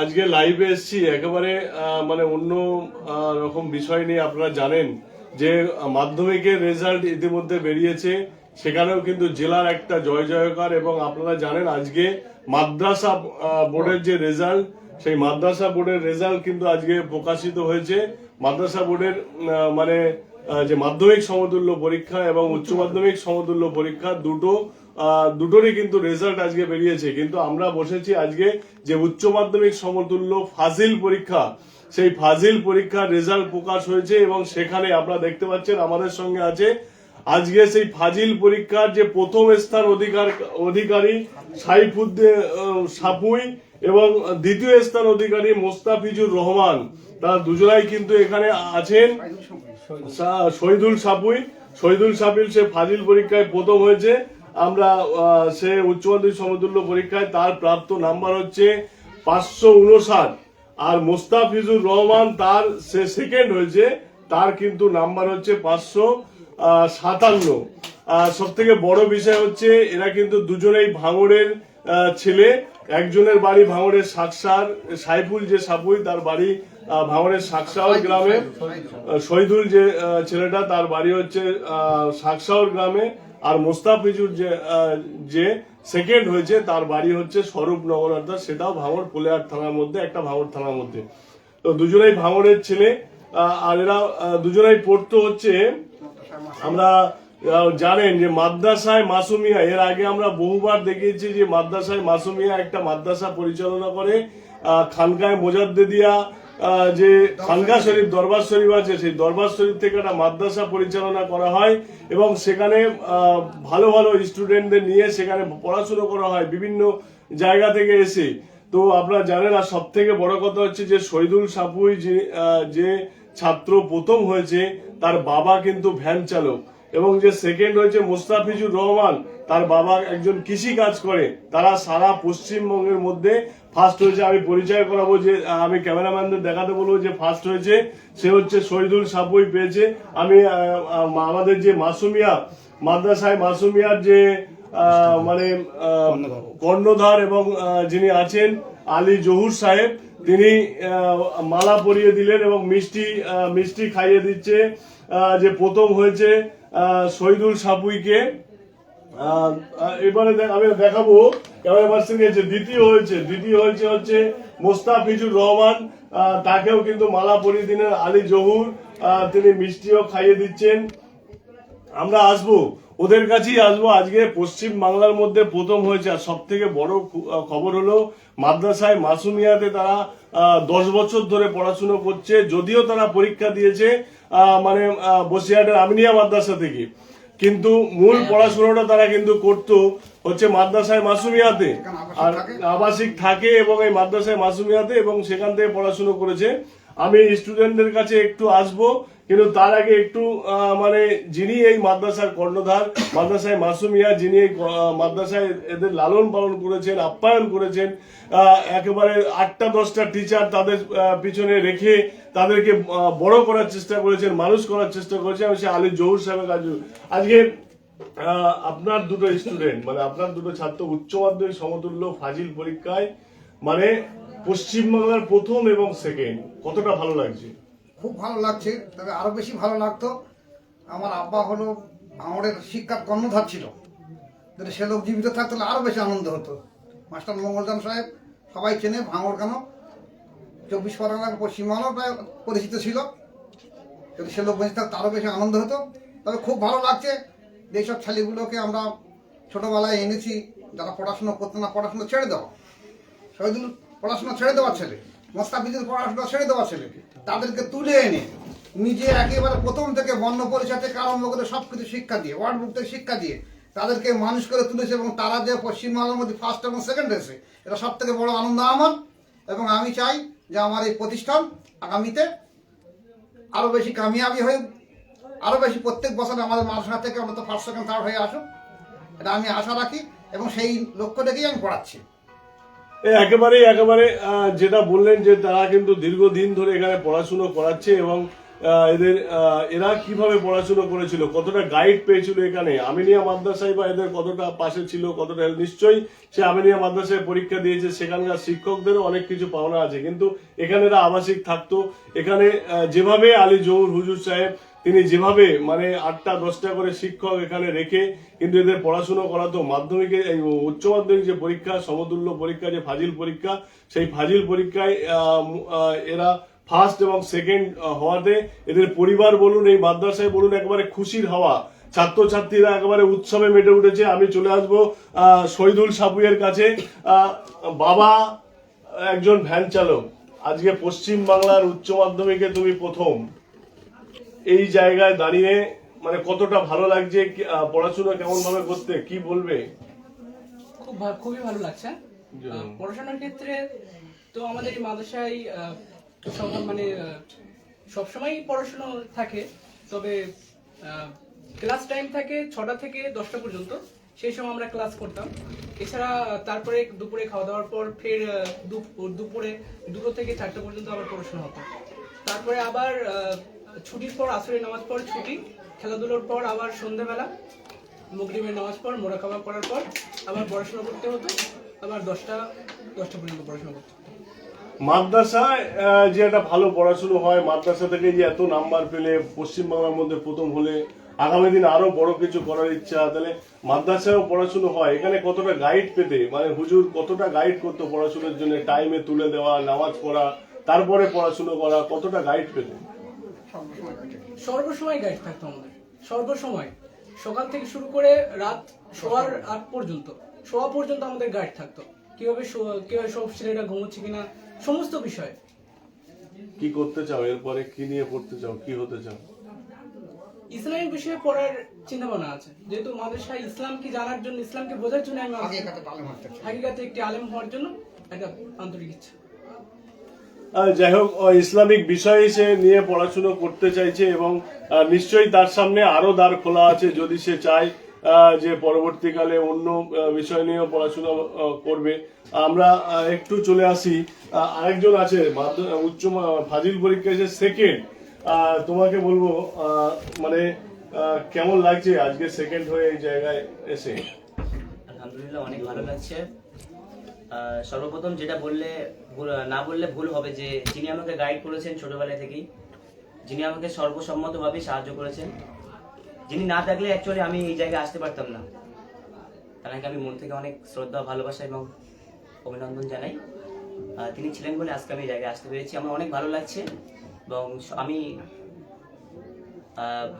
আজকে লাইভে এসেছি। একেবারে মানে অন্য রকম বিষয় নিয়ে আপনারা জানেন যে মাধ্যমিকের রেজাল্ট ইতিমধ্যে বেরিয়েছে। সেখানেও কিন্তু জেলার একটা জয় জয়কার এবং আপনারা জানেন আজকে মাদ্রাসা বোর্ডের যে রেজাল্ট সেই মাদ্রাসা বোর্ডের রেজাল্ট কিন্তু আজকে প্রকাশিত হয়েছে। মাদ্রাসা বোর্ডের মানে যে মাধ্যমিক সমতুল্য পরীক্ষা এবং উচ্চ মাধ্যমিক সমতুল্য পরীক্ষা দুটো দুটোরই কিন্তু রেজাল্ট আজকে বেরিয়েছে। কিন্তু আমরা বসেছি আজকে যে উচ্চ মাধ্যমিক সমতুল্য ফাজিল পরীক্ষা সেই ফাজিল পরীক্ষার রেজাল্ট প্রকাশ হয়েছে এবং সেখানে আপনারা দেখতে পাচ্ছেন আমাদের সঙ্গে আছে আজকে সেই ফাজিল পরীক্ষার যে প্রথম স্থান অধিকার অধিকারী সাইফুদ্দিন আহ, সাপুই এবং দ্বিতীয় স্থান অধিকারী মোস্তাফিজুর রহমান। তারা দুজনাই কিন্তু এখানে আছেন। শহীদুল সাপুই। শহীদুল সাপিল সে ফাজিল পরীক্ষায় প্রথম হয়েছে। আমরা সে উচ্চ মাধ্যমিক সমতুল্য পরীক্ষায় তার প্রাপ্ত নাম্বার হচ্ছে পাঁচশো উনষাট। আর মোস্তাফিজুর রহমান তার সে সেকেন্ড হয়েছে তার কিন্তু নাম্বার হচ্ছে পাঁচশো সাতান্ন। সব থেকে বড় বিষয় হচ্ছে এরা কিন্তু দুজনেই ভাঙড়ের ছেলে। একজনের বাড়ি ভাঙড়ের সাকসার সাইফুল যে সাপুই তার বাড়ি ভাঙড়ের সাকসাওর গ্রামে। শহীদুল যে ছেলেটা তার বাড়ি হচ্ছে আহ, সাকসাওর গ্রামে। আর মোস্তাফিজুর যে যে সেকেন্ড হয়েছে, তার বাড়ি হচ্ছে স্বরূপনগর অর্থাৎ সেটাও ভাঙড় পোলেয়ার থানার মধ্যে, একটা ভাঙড় থানার মধ্যে। তো দুজনেই ভাঙড়ের ছেলে আর এরা দুজনেই পড়তো হচ্ছে, আমরা জানেন যে মাদ্রাসায় মাসুমিয়া, এর আগে আমরা বহুবার দেখিয়েছি যে মাদ্রাসায় মাসুমিয়া একটা মাদ্রাসা পরিচালনা করে খানকায় মোজাদ্দেদিয়া যে খানকা শরীফ, দরবার শরীফ আছে, সেই দরবার শরীফ থেকে একটা মাদ্রাসা পরিচালনা করা হয় এবং সেখানে ভালো ভালো স্টুডেন্টদের নিয়ে সেখানে পড়াশুনো করা হয়, বিভিন্ন জায়গা থেকে এসে। তো আপনারা জানেন, আর সব থেকে বড় কথা হচ্ছে যে শহীদুল সাপুই যে ছাত্র প্রথম হয়েছে, তার বাবা কিন্তু ভ্যান চালক এবং যে সেকেন্ড হয়েছে মোস্তাফিজুর রহমান। তার বাবা একজন কৃষি কাজ করে। তারা সারা পশ্চিমবঙ্গের মধ্যে ফার্স্ট হয়েছে। আমি পরিচয় করাবো যে, আমি ক্যামেরাম্যানদের দেখাতে বলব যে ফার্স্ট হয়েছে। সে হচ্ছে শহীদুল সাপুই পেয়েছে। আমি আমাদের যে মাসুমিয়া, মাদ্রাসায় মাসুমিয়ার যে মানে কর্ণধার এবং যিনি আছেন, আলী জহুর সাহেব, তিনি মালা পরিয়ে দিলেন এবং মিষ্টি মিষ্টি খাইয়ে দিচ্ছে। যে প্রথম হয়েছে শহীদুল সাপুইকে এবারে আমি দেখাবো। দ্বিতীয় হয়েছে দ্বিতীয় হয়েছে হচ্ছে মোস্তাফিজুর রহমান তাকেও কিন্তু মালা পরিয়ে দিলেন আলী জহুর তিনি মিষ্টিও খাইয়ে দিচ্ছেন। আমরা আসব, ওদের কাছেই আসব। আজকে পশ্চিম বাংলার মধ্যে প্রথম হয়েছে, আর সব থেকে বড় খবর হলো মাদ্রাসায় মাসুমিয়াতে তারা দশ বছর ধরে পড়াশুনো করছে, যদিও তারা পরীক্ষা দিয়েছে মানে বসিরহাটের আমিনিয়া মাদ্রাসা থেকে। কিন্তু মূল পড়াশোনাটা তারা কিন্তু করত হচ্ছে মাদ্রাসায় মাসুমিয়াতে। আর আবাসিক থাকে এবং এই মাদ্রাসায় মাসুমিয়াতে এবং সেখান থেকে পড়াশুনো করেছে। আমি স্টুডেন্টদের কাছে একটু আসব, কিন্তু তার আগে একটু মানে যিনি এই মাদ্রাসার কর্ণধার, মাদ্রাসায় মাসুমিয়া যিনি এই মাদ্রাসায় এদের লালন পালন করেছেন, আপ্যায়ন করেছেন একেবারে আটটা, দশটা টিচার তাদের পিছনে রেখে তাদেরকে বড় করার চেষ্টা করেছেন, মানুষ করার চেষ্টা করেছেন। আমি সে আলী জহুর সাহেবের কাছে আজকে আপনার দুটো স্টুডেন্ট মানে আপনার দুটো ছাত্র উচ্চ মাধ্যমিক সমতুল্য ফাজিল পরীক্ষায় মানে পশ্চিমবাংলার প্রথম এবং সেকেন্ড কতটা ভালো লাগছে? খুব ভালো লাগছে, তবে আরও বেশি ভালো লাগতো। আমার আব্বা হলো ভাঙড়ের শিক্ষার কর্ণধার ছিল। যদি সে লোক জীবিত থাকতো আরও বেশি আনন্দ হতো। মাস্টার মঙ্গলদান সাহেব সবাই চেনে ভাঙড় কেন? চব্বিশ পরগনার পশ্চিমবাংলাও প্রায় পরিচিত ছিল। যদি সে লোক বেঁচে থাকতো আরও বেশি আনন্দ হতো। তবে খুব ভালো লাগছে যে এইসব ছেলেগুলোকে আমরা ছোটবেলায় এনেছি, যারা পড়াশুনো করতো না, পড়াশুনো ছেড়ে দেওয়া। শহীদুল পড়াশোনা ছেড়ে দেওয়ার ছেলে, মোস্তাফিজুর পড়াশোনা ছেড়ে দেওয়ার ছেলে, তাদেরকে তুলে এনে নিজে একেবারে প্রথম থেকে বর্ণ পরিচয় থেকে আরম্ভ করে সব কিছু শিক্ষা দিয়ে, ওয়ার্ড বুক থেকে শিক্ষা দিয়ে তাদেরকে মানুষ করে তুলেছে এবং তারা যে পশ্চিমবাংলার মধ্যে ফার্স্ট এবং সেকেন্ড হয়েছে এটা সব থেকে বড় আনন্দ আমার এবং আমি চাই যে আমার এই প্রতিষ্ঠান আগামীতে আরও বেশি কামিয়াবি হয়ে, আরও বেশি প্রত্যেক বছর আমাদের মাদ্রাসা থেকে আমরা তো ফার্স্ট সেকেন্ড থার্ড হয়ে আসুক, এটা আমি আশা রাখি এবং সেই লক্ষ্য দেখেই আমি পড়াচ্ছি। একেবারে একেবারে যেটা বললেন যে তারা কিন্তু দীর্ঘদিন ধরে এখানে পড়াশুনো করাচ্ছে এবং এদের এরা কীভাবে পড়াশুনো করেছিল, কতটা গাইড পেয়েছিল এখানে? আমিনিয়া মাদ্রাসায় বা এদের কতটা পাশে ছিল, কতটা নিশ্চয়ই সে আমিনিয়া মাদ্রাসায় পরীক্ষা দিয়েছে, সেখানকার শিক্ষকদেরও অনেক কিছু পাওনা আছে। কিন্তু এখানে এরা আবাসিক থাকতো। এখানে যেভাবে আলী জহুর হুজুর সাহেব তিনি যেভাবে মানে আটটা, দশটা করে শিক্ষক এখানে রেখে কিন্তু এদের পড়াশুনো করাতো মাধ্যমিকে উচ্চ মাধ্যমিক যে পরীক্ষা, সমতুল্য পরীক্ষা, যে ফাজিল পরীক্ষা, সেই ফাজিল পরীক্ষায় এরা ফার্স্ট এবং সেকেন্ড হওয়াতে এদের পরিবার বলুন, এই মাদ্রাসায় বলুন, একবারে খুশির হাওয়া। ছাত্রছাত্রীরা একেবারে উৎসবে মেটে উঠেছে। আমি চলে আসব শহীদুল সাবুয়ের কাছে। বাবা একজন ভ্যান চালক। আজকে পশ্চিম বাংলার উচ্চ মাধ্যমিকে তুমি প্রথম। এই জায়গায় দাঁড়িয়ে মানে কতটা ভালো লাগছে পড়াশোনা কেমন ভাবে করতে কি বলবে? খুব খুবই ভালো লাগছে। পড়াশোনার ক্ষেত্রে তো আমাদের এই মাদ্রাসায় সব মানে সবসময় পড়াশোনা থাকে তবে ক্লাস টাইম থাকে ছটা থেকে দশটা পর্যন্ত সেই সময় আমরা ক্লাস করতাম। এছাড়া তারপরে দুপুরে খাওয়া দাওয়ার পর ফের দুপুরে দুটো থেকে চারটা পর্যন্ত আবার পড়াশোনা হতো তারপরে আবার ছুটির পর আসরের নামাজ পর ছুটি, খেলাধুলোর পর আবার সন্ধ্যাবেলা মগরিবের নামাজ পর মোরাকাবা করার পর আবার পড়াশোনা করতে হতো, আবার দশটা দশটা পর্যন্ত পড়াশোনা করতে মাদ্রাসায় যে একটা ভালো পড়াশুনো হয়, মাদ্রাসা থেকে যে এত নাম্বার পেলে, পশ্চিমবাংলার মধ্যে প্রথম হলে, আগামী দিন আরও বড় কিছু করার ইচ্ছা, তাহলে মাদ্রাসায়ও পড়াশুনো হয়। এখানে কতটা গাইড পেতে? মানে হুজুর কতটা গাইড করতো পড়াশোনার জন্য? টাইমে তুলে দেওয়া, নামাজ পড়া, তারপরে পড়াশুনো করা, কতটা গাইড পেতে। সর্বসময় গাইড থাকতো আমাদের। সর্বসময়। সকাল থেকে শুরু করে রাত শোয়ার আগ পর্যন্ত। শোয়া পর্যন্ত আমাদের গাইড থাকতো। কীভাবে কীভাবে সব ছেলেরা ঘুমোচ্ছে কিনা সমস্ত বিষয়। কি করতে চাও? এরপরে কি নিয়ে পড়তে চাও? কি হতে চাও? ইসলামিক বিষয়ে পড়ার চিন্তা ভাবনা আছে। যেহেতু মাদ্রাসায় ইসলামকে জানার জন্য ইসলামকে বোঝার জন্য আমি হাকিকাতে একটি আলেম হওয়ার জন্য একটা আন্তরিক ইচ্ছা। যাই হোক ইসলামিক বিষয়ে সে নিয়ে পড়াশুনো করতে চাইছে এবং নিশ্চয়ই তার সামনে আরও দ্বার খোলা আছে যদি সে চায় যে পরবর্তীকালে অন্য বিষয় নিয়েও পড়াশোনা করবে। আমরা একটু চলে আসি। আরেকজন আছে উচ্চ ফাজিল পরীক্ষা এসে সেকেন্ড তোমাকে বলব মানে কেমন লাগছে আজকে সেকেন্ড হয়ে এই জায়গায় এসে? আলহামদুলিল্লাহ, অনেক ভালো লাগছে। সর্বপ্রথম যেটা বললে না বললে ভুল হবে যে, যিনি আমাকে গাইড করেছেন ছোটবেলা থেকেই, যিনি আমাকে সর্বসম্মতভাবে সাহায্য করেছেন, যিনি না থাকলে অ্যাকচুয়ালি আমি এই জায়গায় আসতে পারতাম না। তাকে আমি মন থেকে অনেক শ্রদ্ধা, ভালোবাসা এবং অভিনন্দন জানাই। তিনি ছিলেন বলে আজকে আমি এই জায়গায় আসতে পেরেছি। আমার অনেক ভালো লাগছে এবং আমি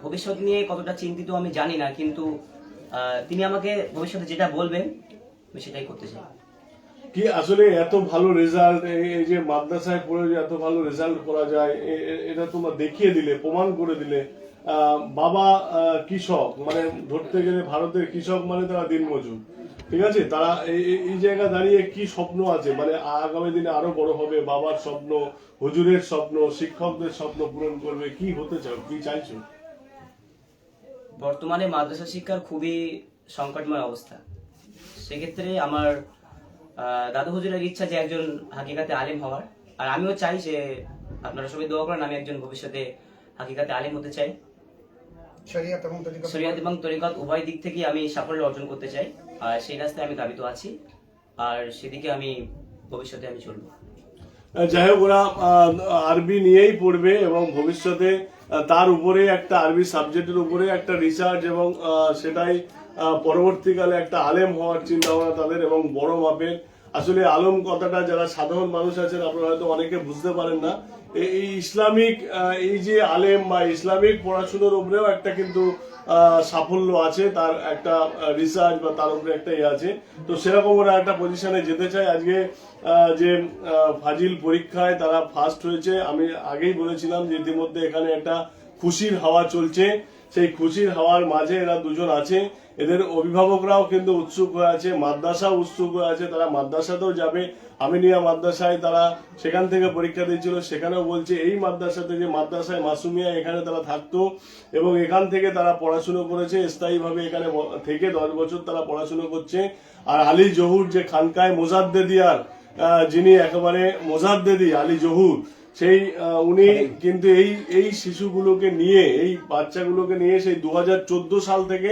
ভবিষ্যৎ নিয়ে কতটা চিন্তিত আমি জানি না, কিন্তু তিনি আমাকে ভবিষ্যতে যেটা বলবেন, আমি সেটাই করতে চাই। কি আসলে এত ভালো রেজাল্ট এই যে মাদ্রাসায় পড়ে যে এত ভালো রেজাল্ট করা যায় এটা তোমরা দেখিয়ে দিলে, প্রমাণ করে দিলে বাবা কৃষক মানে ধরতে গেলে ভারতের কৃষক মানে তারা দিনমজুর ঠিক আছে? তারা এই এই দাঁড়িয়ে কি স্বপ্ন আছে? মানে আগামী দিনে আরও বড় হবে, বাবার স্বপ্ন, হুজুরের স্বপ্ন, শিক্ষকদের স্বপ্ন পূরণ করবে, কি হতে চাও, কি চাইছো? বর্তমানে মাদ্রাসা শিক্ষার খুবই সংকটময় অবস্থা। সেক্ষেত্রে আমার দাদু হুজুরের ইচ্ছা যে একজন হাকিকাতে আলেম হওয়ার। আর আমিও চাই যে আপনারা সবাই দোয়া করেন আমি একজন ভবিষ্যতে হাকিকাতে আলেম হতে চাই। শরিয়াত এবং তরিকত শরিয়াত এবং তরিকত উভয় দিক থেকেই আমি সাফল্য অর্জন করতে চাই। আর সেই রাস্তায় আমি দাবিত আছি। আর সেদিকে আমি ভবিষ্যতে আমি চলবো। যাই হোক ওরা আহ, আরবি নিয়েই পড়বে এবং ভবিষ্যতে তার উপরে একটা আরবি সাবজেক্টের উপরে একটা রিসার্চ এবং আহ, সেটাই পরবর্তীকালে একটা আলেম হওয়ার চিন্তা ভাবনা তাদের এবং বড় মাপের। আসলে আলম কথাটা যারা সাধারণ মানুষ আছেন, আপনারা হয়তো অনেকে বুঝতে পারেন না। এই ইসলামিক এই যে আলেম বা ইসলামিক পড়াশুনোর উপরেও একটা কিন্তু সাফল্য আছে। তার একটা রিসার্চ বা তার উপরে একটা ইয়ে আছে। তো সেরকম ওরা একটা পজিশনে যেতে চায়। আজকে যে ফাজিল পরীক্ষায় তারা ফার্স্ট হয়েছে। আমি আগেই বলেছিলাম যে ইতিমধ্যে এখানে একটা খুশির হাওয়া চলছে। সেই খুশির হাওয়ার মাঝে এরা দুজন আছে। এদের অভিভাবকরাও কিন্তু উৎসুক হয়ে আছে মাদ্রাসা উৎসুক হয়ে আছে তারা মাদ্রাসাতেও যাবে। আমিনিয়া মাদ্রাসায় তারা সেখান থেকে পরীক্ষা দিয়েছিল সেখানেও বলছে এই মাদ্রাসাতে যে মাদ্রাসায় মাসুমিয়া এখানে তারা থাকতো এবং এখান থেকে তারা পড়াশুনো করেছে স্থায়ীভাবে এখানে থেকে দশ বছর তারা পড়াশুনো করছে। আর আলী জহুর যে খানকায় মোজাদ্দেদিয়ার যিনি একেবারে মোজাদ্দেদি আলী জহুর সেই উনি কিন্তু এই এই শিশুগুলোকে নিয়ে এই বাচ্চাগুলোকে নিয়ে সেই দু হাজার চোদ্দ সাল থেকে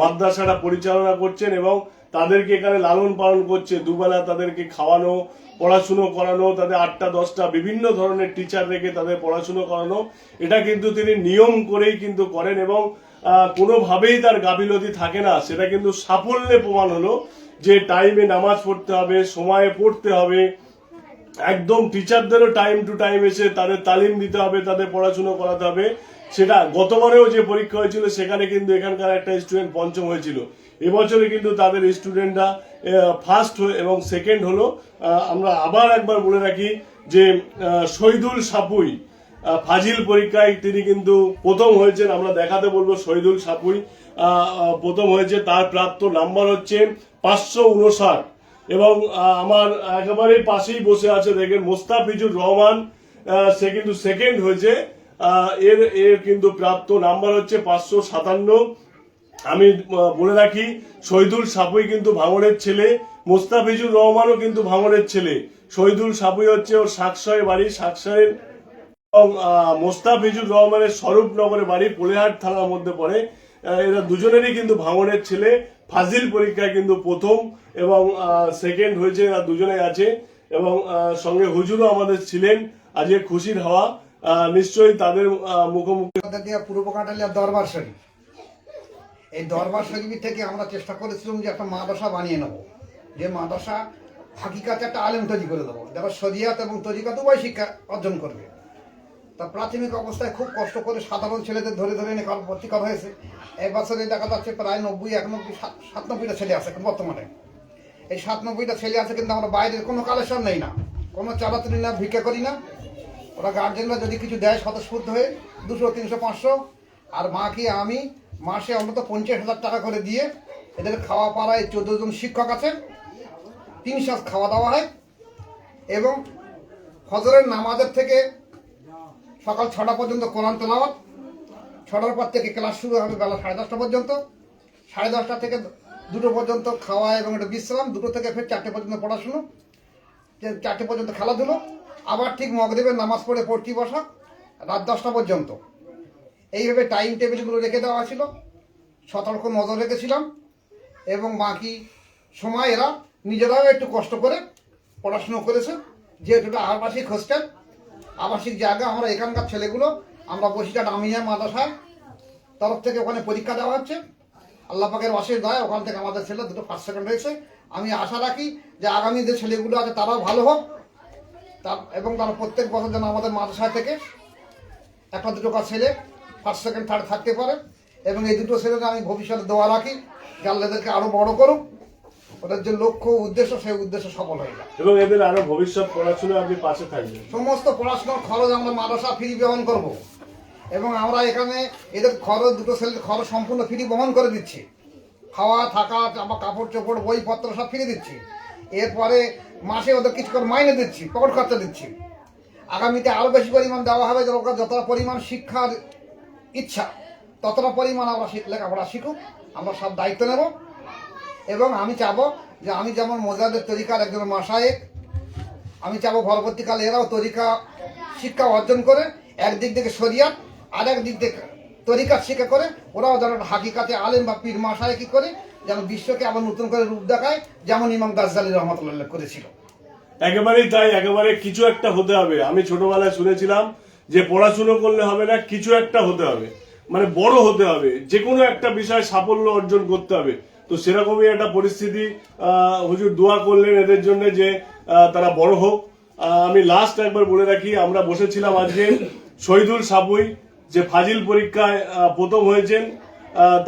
মাদ্রাসাটা পরিচালনা করছেন এবং তাদেরকে এখানে লালন পালন করছে। দুবেলা তাদেরকে খাওয়ানো, পড়াশুনো করানো, তাদের আটটা, দশটা বিভিন্ন ধরনের টিচার রেখে তাদের পড়াশুনো করানো। এটা কিন্তু তিনি নিয়ম করেই কিন্তু করেন এবং কোনোভাবেই তার গাফিলতি থাকে না। সেটা কিন্তু সাফল্যে প্রমাণ হলো যে টাইমে নামাজ পড়তে হবে, সময়ে পড়তে হবে। একদম টিচারদেরও টাইম টু টাইম এসে তাদের তালিম দিতে হবে, তাদের পড়াশুনো করাতে হবে। সেটা গতবারেও যে পরীক্ষা হয়েছিল, সেখানে কিন্তু এখানকার একটা স্টুডেন্ট পঞ্চম হয়েছিল। এবছরে কিন্তু তাদের স্টুডেন্টরা ফার্স্ট এবং সেকেন্ড হলো আমরা আবার একবার বলে রাখি যে শহীদুল সাপুই ফাজিল পরীক্ষায় তিনি কিন্তু প্রথম হয়েছেন। আমরা দেখাতে বলব শহীদুল সাপুই প্রথম হয়েছে। তার প্রাপ্ত নাম্বার হচ্ছে পাঁচশো উনষাট। এবং আমার একেবারে পাশেই বসে আছে দেখেন মোস্তাফিজুর রহমান সে কিন্তু সেকেন্ড হয়েছে। এর এর কিন্তু প্রাপ্ত নাম্বার হচ্ছে পাঁচশো সাতান্ন। আমি বলে রাখি, শহীদুল সাপুই কিন্তু ভাঙড়ের ছেলে, মোস্তাফিজুর রহমানও কিন্তু ভাঙড়ের ছেলে। শহীদুল সাপুই হচ্ছে ওর সাকসয়ের বাড়ি সাকসয়ের এবং মোস্তাফিজুর রহমানের স্বরূপনগরের বাড়ি, পোলেহাট থানার মধ্যে পড়ে। এরা দুজনেরই কিন্তু ভাঙনের ছেলে। ফাজিল পরীক্ষায় কিন্তু প্রথম এবং সেকেন্ড হয়েছে, এরা দুজনেই আছে। এবং সঙ্গে হুজুরও আমাদের ছিলেন। আজকে খুশির হাওয়া। নিশ্চয়ই তাদের মুখোমুখি পূর্ব কাটালিয়া দরবার শরীফ। এই দরবার শরীফ থেকে আমরা চেষ্টা করেছিলাম যে একটা মাদ্রাসা বানিয়ে নেব। যে মাদ্রাসা হাকিকাতে একটা আলেম তৈরি করে দেবো। যারা শরিয়াত এবং তরিকাত উভয় শিক্ষা অর্জন করবে। তা প্রাথমিক অবস্থায় খুব কষ্ট করে সাধারণ ছেলেদের ধরে ধরে এনে ভর্তি করা হয়েছে। এই দেখা যাচ্ছে প্রায় নব্বই, একানব্বই, সাত- সাতানব্বইটা ছেলে আছে বর্তমানে। এই সাতানব্বইটা ছেলে আছে কিন্তু আমরা বাইরের কোনো কালেকশন নেই না। কোনো চালাতুলি না, ভিক্ষা করি না। ওরা গার্জেনরা যদি কিছু দেয় স্বতঃস্ফূর্ত হয়ে দুশো, তিনশো, পাঁচশো, আর মাকে আমি মাসে অন্তত পঞ্চাশ হাজার টাকা করে দিয়ে এদের খাওয়া পাড়ায় চোদ্দ জন শিক্ষক আছে তিন সাজ খাওয়া দাওয়া হয় এবং ফজরের নামাজের থেকে সকাল ছটা পর্যন্ত কোরআন তেলাওয়াত, ছটার পর থেকে ক্লাস শুরু হবে বেলা সাড়ে দশটা পর্যন্ত, সাড়ে দশটা থেকে দুটো পর্যন্ত খাওয়া এবং একটা বিশ্রাম, দুটো থেকে ফের চারটে পর্যন্ত পড়াশুনো, চারটে পর্যন্ত খেলাধুলো আবার ঠিক মগদেবের নামাজ পড়ে পড়তি বসা রাত দশটা পর্যন্ত। এইভাবে টাইম টেবিলগুলো রেখে দেওয়া ছিল। সতর্ক নজর রেখেছিলাম। এবং বাকি সময় এরা নিজেরাও একটু কষ্ট করে পড়াশুনো করেছে। যেহেতুটা আবাসিক হোস্টেল আবাসিক জায়গা, আমরা এখানকার ছেলেগুলো, আমরা বসিটা আমিয়া মাদ্রাসার তরফ থেকে ওখানে পরীক্ষা দেওয়া হচ্ছে। আল্লাহ পাকের অশেষ দয়, ওখান থেকে আমাদের ছেলে দুটো ফার্স্ট সেকেন্ড হয়েছে। আমি আশা রাখি যে আগামী যে ছেলেগুলো আছে, তারাও ভালো হোক। তার এবং তারা প্রত্যেক বছর যেন আমাদের মাদ্রাসা থেকে একটা দুটো কাজ ছেলে ফার্স্ট সেকেন্ড থার্ড থাকতে পারে। এবং এই দুটো ছেলেকে আমি ভবিষ্যতে দোয়া রাখি এদেরকে আরও বড় করুক। ওদের যে লক্ষ্য উদ্দেশ্য সেই উদ্দেশ্য সফল হয়ে যায় এবং এদের আরও ভবিষ্যৎ পড়াশোনা আপনি পাশে থাকবেন। সমস্ত পড়াশোনার খরচ আমরা মাদ্রাসা ফ্রি বহন করব। এবং আমরা এখানে এদের খরচ দুটো ছেলের খরচ সম্পূর্ণ ফ্রি বহন করে দিচ্ছি। খাওয়া থাকা কাপড় চোপড় বইপত্র সব ফ্রি দিচ্ছি। এরপরে মাসে ওদের কিছু করে মাইনে দিচ্ছি, পকেট খরচা দিচ্ছি। আগামীতে আরও বেশি পরিমাণ দেওয়া হবে যে ওরা যতটা পরিমাণ শিক্ষার ইচ্ছা, ততটা পরিমাণ আমরা লেখাপড়া শিখুক, আমরা সব দায়িত্ব নেব। এবং আমি চাবো যে আমি যেমন মোজাদের তরিকার একজন মাসায়েক আমি চাবো পরবর্তীকালে এরাও তরিকা, শিক্ষা অর্জন করে, একদিক থেকে শরিয়াত আর একদিক থেকে তরিকার শিক্ষা করে, ওরাও যেন হাকিকাতে আলেম বা পীর মাসায় কি করে যেন বিশ্বকে আবার নতুন করে রূপ দেখায়, যেমন ইমাম গাজ্জালি রহমতুল্লাহ করেছিল। একেবারেই তাই, একেবারে কিছু একটা হতে হবে। আমি ছোটবেলায় শুনেছিলাম যে পড়াশুনো করলে হবে না, কিছু একটা হতে হবে। মানে বড় হতে হবে যে কোনো একটা বিষয় সাফল্য অর্জন করতে হবে। তো সেরকমই একটা পরিস্থিতি হুজুর দোয়া করলেন এদের জন্য যে তারা বড় হোক। আমি লাস্ট একবার বলে রাখি, আমরা বসেছিলাম আজকে শহীদুল সাবুই যে ফাজিল পরীক্ষায় প্রথম হয়েছেন।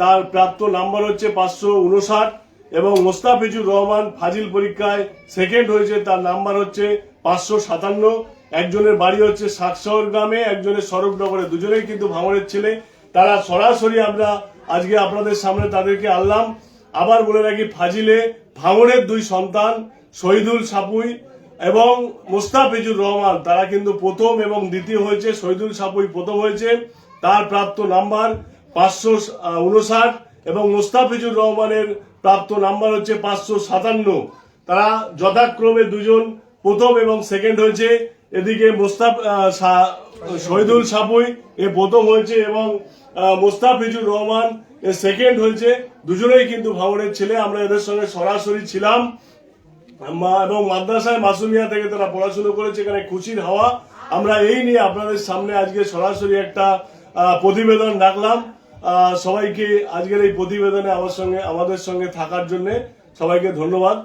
তার প্রাপ্ত নাম্বার হচ্ছে পাঁচশো উনষাট এবং মোস্তাফিজুর রহমান ফাজিল পরীক্ষায় সেকেন্ড হয়েছে, তার নাম্বার হচ্ছে পাঁচশো সাতান্ন। একজনের বাড়ি হচ্ছে সাতশহর গ্রামে, একজনের সড়কনগরে দুজনেই কিন্তু ভাঙড়ের ছেলে। তারা সরাসরি আমরা আজকে আপনাদের সামনে তাদেরকে আনলাম। আবার বলে রাখি, ফাজিলে ভাঙড়ের দুই সন্তান, শহীদুল সাপুই এবং মোস্তাফিজুর রহমান। তারা কিন্তু প্রথম এবং দ্বিতীয় হয়েছে, শহীদুল সাপুই প্রথম হয়েছে। তার প্রাপ্ত নাম্বার পাঁচশো উনষাট এবং মোস্তাফিজুর রহমানের প্রাপ্ত নাম্বার হচ্ছে পাঁচশো সাতান্ন। তারা যথাক্রমে দুজন, প্রথম এবং সেকেন্ড হয়েছে। এদিকে মোস্তাফ শহীদুল সাপুই এ প্রথম হয়েছে এবং মোস্তাফিজুর রহমান এ সেকেন্ড হয়েছে। দুজনেই কিন্তু ভাঙড়ের ছেলে, আমরা এদের সঙ্গে সরাসরি ছিলাম। এবং মাদ্রাসায় মাসুমিয়া থেকে তারা পড়াশুনো করেছে, এখানে খুশির হাওয়া। আমরা এই নিয়ে আপনাদের সামনে আজকে সরাসরি একটা প্রতিবেদন রাখলাম। সবাইকে আজকের এই প্রতিবেদনে আমার সঙ্গে আমাদের সঙ্গে থাকার জন্য সবাইকে ধন্যবাদ।